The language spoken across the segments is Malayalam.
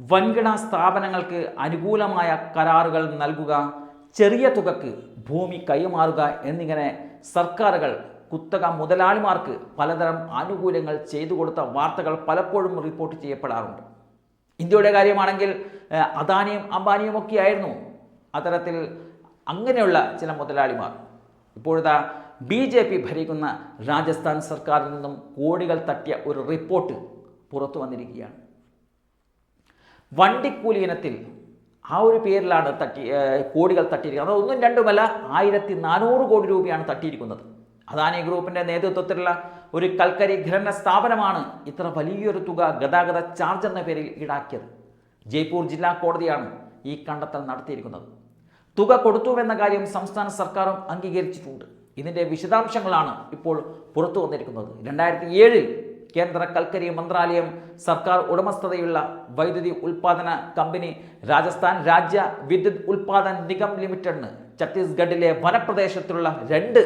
വൻകിട സ്ഥാപനങ്ങൾക്ക് അനുകൂലമായ കരാറുകൾ നൽകുക ചെറിയ തുകക്ക് ഭൂമി കൈമാറുക എന്നിങ്ങനെ സർക്കാരുകൾ കുത്തക മുതലാളിമാർക്ക് പലതരം ആനുകൂല്യങ്ങൾ ചെയ്തു കൊടുത്ത വാർത്തകൾ പലപ്പോഴും റിപ്പോർട്ട് ചെയ്യപ്പെടാറുണ്ട്. ഇന്ത്യയുടെ കാര്യമാണെങ്കിൽ അദാനിയും അംബാനിയും ഒക്കെ ആയിരുന്നു അത്തരത്തിൽ അങ്ങനെയുള്ള ചില മുതലാളിമാർ. ഇപ്പോഴത്തെ ബി ജെ പി ഭരിക്കുന്ന രാജസ്ഥാൻ സർക്കാരിൽ നിന്നും കോടികൾ തട്ടിയ ഒരു റിപ്പോർട്ട് പുറത്തു വന്നിരിക്കുകയാണ്. വണ്ടിക്കൂലി ഇനത്തിൽ ആ ഒരു പേരിലാണ് തട്ടി കോടികൾ തട്ടിയിരിക്കുന്നത്. ഒന്നും രണ്ടുമല്ല ആയിരത്തി നാനൂറ് കോടി രൂപയാണ് തട്ടിയിരിക്കുന്നത്. അദാനി ഗ്രൂപ്പിന്റെ നേതൃത്വത്തിലുള്ള ഒരു കൽക്കരി ഖനന സ്ഥാപനമാണ് ഇത്ര വലിയൊരു തുക ഗതാഗത ചാർജ് എന്ന പേരിൽ ഈടാക്കിയത്. ജയ്പൂർ ജില്ലാ കോടതിയാണ് ഈ കണ്ടെത്തൽ നടത്തിയിരിക്കുന്നത്. തുക കൊടുത്തുവെന്ന കാര്യം സംസ്ഥാന സർക്കാരും അംഗീകരിച്ചിട്ടുണ്ട്. ഇതിന്റെ വിശദാംശങ്ങളാണ് ഇപ്പോൾ പുറത്തു വന്നിരിക്കുന്നത്. രണ്ടായിരത്തി ഏഴിൽ കേന്ദ്ര കൽക്കരി മന്ത്രാലയം സർക്കാർ ഉടമസ്ഥതയുള്ള വൈദ്യുതി ഉൽപാദന കമ്പനി രാജസ്ഥാൻ രാജ്യ വിദ്യുത് ഉൽപാദൻ നിഗം ലിമിറ്റഡിന് ഛത്തീസ്ഗഡിലെ വനപ്രദേശത്തുള്ള രണ്ട്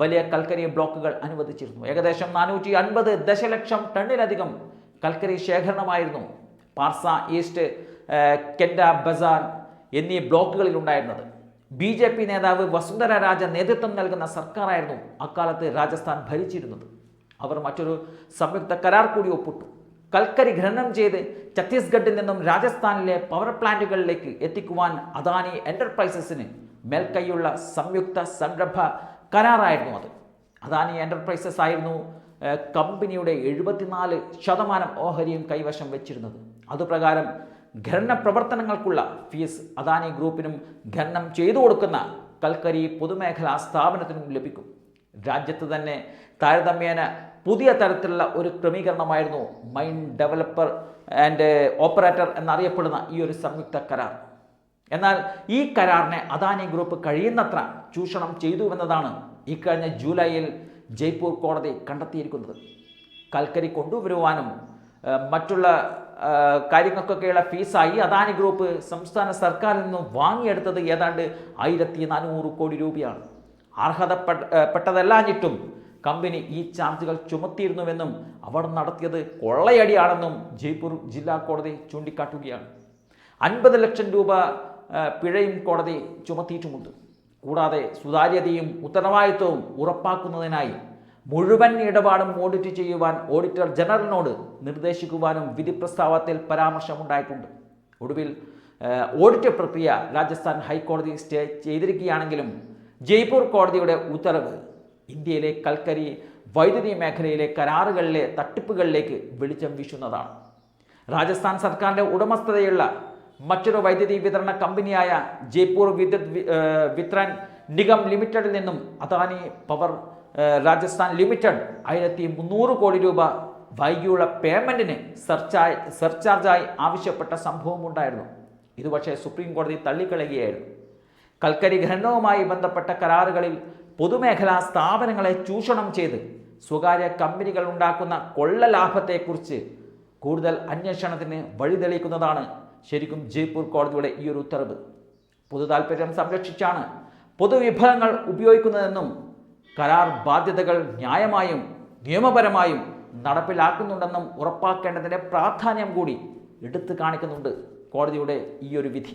വലിയ കൽക്കരി ബ്ലോക്കുകൾ അനുവദിച്ചിരുന്നു. ഏകദേശം നാനൂറ്റി അൻപത് ദശലക്ഷം ടണ്ണിലധികം കൽക്കരി ശേഖരണമായിരുന്നു പാർസ ഈസ്റ്റ് കെൻഡ ബസാർ എന്നീ ബ്ലോക്കുകളിൽ ഉണ്ടായിരുന്നത് ബി ജെ പി നേതാവ് വസുന്ധര രാജ നേതൃത്വം നൽകുന്ന സർക്കാരായിരുന്നു അക്കാലത്ത് രാജസ്ഥാൻ ഭരിച്ചിരുന്നത്. അവർ മറ്റൊരു സംയുക്ത കരാർ കൂടി ഒപ്പിട്ടു. കൽക്കരി ഖനനം ചെയ്ത് ഛത്തീസ്ഗഡിൽ നിന്നും രാജസ്ഥാനിലെ പവർ പ്ലാന്റുകളിലേക്ക് എത്തിക്കുവാൻ അദാനി എന്റർപ്രൈസസിന് മേൽക്കൈയുള്ള സംയുക്ത സംരംഭ കരാറായിരുന്നു അത്. അദാനി എന്റർപ്രൈസസ് ആയിരുന്നു കമ്പനിയുടെ എഴുപത്തിനാല് ശതമാനം ഓഹരിയും കൈവശം വെച്ചിരുന്നത്. അതുപ്രകാരം ഖനന പ്രവർത്തനങ്ങൾക്കുള്ള ഫീസ് അദാനി ഗ്രൂപ്പിനും ഖനനം ചെയ്തു കൊടുക്കുന്ന കൽക്കരി പൊതുമേഖലാ സ്ഥാപനത്തിനും ലഭിക്കും. രാജ്യത്ത് തന്നെ താരതമ്യേന പുതിയ തരത്തിലുള്ള ഒരു ക്രമീകരണമായിരുന്നു മൈൻഡ് ഡെവലപ്പർ ആൻഡ് ഓപ്പറേറ്റർ എന്നറിയപ്പെടുന്ന ഈ ഒരു സംയുക്ത കരാർ. എന്നാൽ ഈ കരാറിനെ അദാനി ഗ്രൂപ്പ് കഴിയുന്നത്ര ചൂഷണം ചെയ്തുവെന്നതാണ് ഇക്കഴിഞ്ഞ ജൂലൈയിൽ ജയ്പൂർ കോടതി കണ്ടെത്തിയിരിക്കുന്നത്. കൽക്കരി കൊണ്ടുവരുവാനും മറ്റുള്ള കാര്യങ്ങൾക്കൊക്കെയുള്ള ഫീസായി അദാനി ഗ്രൂപ്പ് സംസ്ഥാന സർക്കാരിൽ നിന്നും വാങ്ങിയെടുത്തത് ഏതാണ്ട് ആയിരത്തി നാനൂറ് കോടി രൂപയാണ്. അർഹതപ്പെട്ട പെട്ടതല്ലാഞ്ഞിട്ടും കമ്പനി ഈ ചാർജുകൾ ചുമത്തിയിരുന്നുവെന്നും അവർ നടത്തിയത് കൊള്ളയടിയാണെന്നും ജയ്പൂർ ജില്ലാ കോടതി ചൂണ്ടിക്കാട്ടുകയാണ്. അൻപത് ലക്ഷം രൂപ പിഴയും കോടതി ചുമത്തിയിട്ടുമുണ്ട്. കൂടാതെ സുതാര്യതയും ഉത്തരവാദിത്വവും ഉറപ്പാക്കുന്നതിനായി മുഴുവൻ ഇടപാടും ഓഡിറ്റ് ചെയ്യുവാൻ ഓഡിറ്റർ ജനറലിനോട് നിർദ്ദേശിക്കുവാനും വിധി പ്രസ്താവത്തിൽ പരാമർശമുണ്ടായിട്ടുണ്ട്. ഒടുവിൽ ഓഡിറ്റ് പ്രക്രിയ രാജസ്ഥാൻ ഹൈക്കോടതി സ്റ്റേ ചെയ്തിരിക്കുകയാണെങ്കിലും ജയ്പൂർ കോടതിയുടെ ഉത്തരവ് ഇന്ത്യയിലെ കൽക്കരി വൈദ്യുതി മേഖലയിലെ കരാറുകളിലെ തട്ടിപ്പുകളിലേക്ക് വെളിച്ചം വീശുന്നതാണ്. രാജസ്ഥാൻ സർക്കാരിന്റെ ഉടമസ്ഥതയുള്ള മറ്റൊരു വൈദ്യുതി വിതരണ കമ്പനിയായ ജയ്പൂർ വിദ്യുത് വിത്രൻ നിഗം ലിമിറ്റഡിൽ നിന്നും അദാനി പവർ രാജസ്ഥാൻ ലിമിറ്റഡ് ആയിരത്തി മുന്നൂറ് കോടി രൂപ വൈകിയുള്ള പേയ്മെന്റിന് സർച്ചായി സർചാർജായി ആവശ്യപ്പെട്ട സംഭവമുണ്ടായിരുന്നു ഇത് പക്ഷേ സുപ്രീം കോടതി തള്ളിക്കളയുകയായിരുന്നു. കൽക്കരി ഖനനവുമായി ബന്ധപ്പെട്ട കരാറുകളിൽ പൊതുമേഖലാ സ്ഥാപനങ്ങളെ ചൂഷണം ചെയ്ത് സ്വകാര്യ കമ്പനികൾ ഉണ്ടാക്കുന്ന കൊള്ള ലാഭത്തെക്കുറിച്ച് കൂടുതൽ അന്വേഷണത്തിന് വഴിതെളിക്കുന്നതാണ് ശരിക്കും ജയ്പൂർ കോടതിയുടെ ഈ ഒരു ഉത്തരവ്. പൊതു താൽപ്പര്യം സംരക്ഷിച്ചാണ് പൊതുവിഭവങ്ങൾ ഉപയോഗിക്കുന്നതെന്നും കരാർ ബാധ്യതകൾ ന്യായമായും നിയമപരമായും നടപ്പിലാക്കുന്നുണ്ടെന്നും ഉറപ്പാക്കേണ്ടതിന്റെ പ്രാധാന്യം കൂടി എടുത്തു കാണിക്കുന്നുണ്ട് കോടതിയുടെ ഈ ഒരു വിധി.